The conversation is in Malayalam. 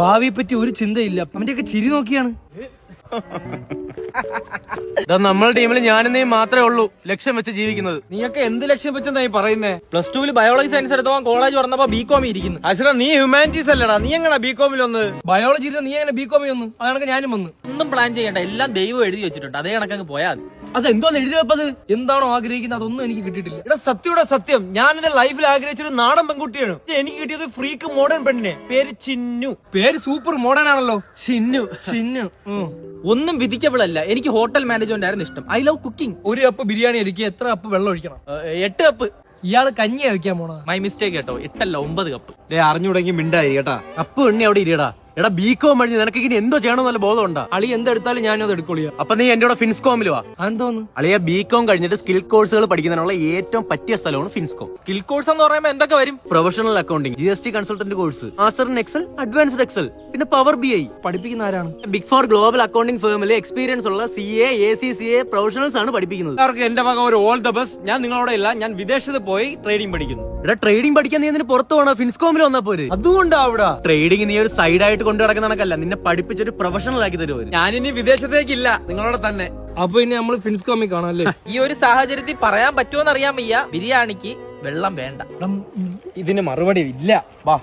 ഭാവിയെ പറ്റി ഒരു ചിന്തയില്ല. അവന്റെയൊക്കെ ചിരി നോക്കിയാണ്. നമ്മളെ ടീമിൽ ഞാനും നീ മാത്രമേ ഉള്ളൂ ലക്ഷ്യം വെച്ച് ജീവിക്കുന്നത്. നീയൊക്കെ എന്ത് ലക്ഷ്യം വെച്ചെന്നാ ഈ പറയുന്നേ? പ്ലസ് ടുവിൽ ബയോളജി സയൻസ് എടുത്തവൻ കോളേജ് വന്നപ്പോ ബി കോമി ഇരിക്കുന്നു. അശ്ര നീ ഹ്യൂമാനിറ്റീസ് അല്ലടാ. നീ എങ്ങനെ ബി കോമിൽ ഒന്ന് ബയോളജി നീ എങ്ങനെ ബി കോമി വന്നു? അതാണ് ഞാനും വന്നു. ഒന്നും പ്ലാൻ ചെയ്യണ്ട. എല്ലാം ദൈവം എഴുതി വെച്ചിട്ടുണ്ട്. അതേ കണക്കങ്ങ് പോയാൽ മതി. അതെന്തോന്ന് എഴുതി വെപ്പത്? എന്താണോ ആഗ്രഹിക്കുന്നത്? അതൊന്നും എനിക്ക് കിട്ടിയിട്ടില്ല. എടാ സത്യയുടെ സത്യം. ഞാൻ എന്റെ ലൈഫിൽ ആഗ്രഹിച്ചൊരു നാടൻ പെൺകുട്ടിയാണ്. എനിക്ക് കിട്ടിയത് ഫ്രീക്ക് മോഡേൺ പെണ്ണിനെ. പേര് ചിന്നു. പേര് സൂപ്പർ മോഡേൺ ആണല്ലോ. ചിന്നു. ചിന്നു. ഉം. ഒന്നും വിധിക്കബിൾ അല്ല എനിക്ക് ഹോട്ടൽ മാനേജ്മെന്റ് ആയിരുന്നു ഇഷ്ടം. ഐ ലവ് കുക്കിംഗ് ഒരു കപ്പ് ബിരിയാണി അടിക്കുക എത്ര കപ്പ് വെള്ളം ഒഴിക്കണം? എട്ട് കപ്പ് ഇയാൾ കഞ്ഞിയാ വെക്കാൻ പോണ മൈ മിസ്റ്റേക്ക് കേട്ടോ. എട്ടല്ല ഒമ്പത് കപ്പ് ദേ അറിഞ്ഞുടങ്ങി മിണ്ടായി കേട്ടാ. കപ്പ് എണ്ണി അവിടെ ഇരിയടാ. എടാ ബി കോം കഴിഞ്ഞ് നിനക്ക് ഇനി എന്തോ ചെയ്യണമെന്നല്ല ബോധം ഉണ്ടാ അളി എന്തെടുത്താലും ഞാനും അത് എടുക്കുള്ളൂ. അപ്പൊ നീ എന്റെ കൂടെ ഫിൻസ്കോമിൽ വാ. എന്തോന്ന് അളിയ ബി കോം കഴിഞ്ഞിട്ട് സ്കിൽ കോഴ്സുകൾ പഠിക്കുന്നതിനുള്ള ഏറ്റവും പറ്റിയ സ്ഥലമാണ് ഫിൻസ്കോം സ്കിൽ കോഴ്സ് എന്ന് പറയുമ്പോൾ എന്തൊക്കെ വരും? Professional accounting G S T consultant course master in excel advanced excel പിന്നെ പവർ ബി ഐ പഠിപ്പിക്കുന്ന ആരാണ്? ബിഗ് ഫോർ ഗ്ലോബൽ അക്കൗണ്ടിംഗ് ഫേമിൽ എക്സ്പീരിയൻസ് ഉള്ള C A A C C A professionals ആണ് പഠിപ്പിക്കുന്നത്. അവർക്ക് എന്റെ ഭാഗം ഒരു ഓൾ ദ ബസ് ഞാൻ നിങ്ങളോടെ ഇല്ല ഞാൻ വിദേശത്ത് പോയി ട്രേഡിംഗ് പഠിക്കുന്നു. ഇവിടെ ട്രേഡിംഗ് പഠിക്കാൻ നീ എന്തിന് പുറത്തു പോണോ? ഫിൻസ്കോമിൽ വന്നാ പോര്. അതുകൊണ്ടാ അവിടെ. ട്രേഡിംഗ് നീ ഒരു സൈഡ് ആയിട്ട് കൊണ്ടു നടക്കുന്ന കണക്കല്ല. നിന്നെ പഠിപ്പിച്ചൊരു പ്രൊഫഷണൽ ആക്കി തരുവര് ഞാനിനി വിദേശത്തേക്കില്ല. നിങ്ങളോട് തന്നെ. അപ്പൊ ഇനി നമ്മൾ ഫിൻസ്കോമി കാണാം അല്ലേ? ഈ ഒരു സാഹചര്യത്തിൽ പറയാൻ പറ്റുമോന്ന് അറിയാൻ വയ്യ. ബിരിയാണിക്ക് വെള്ളം വേണ്ട. ഇതിന് മറുപടി ഇല്ല. വാ.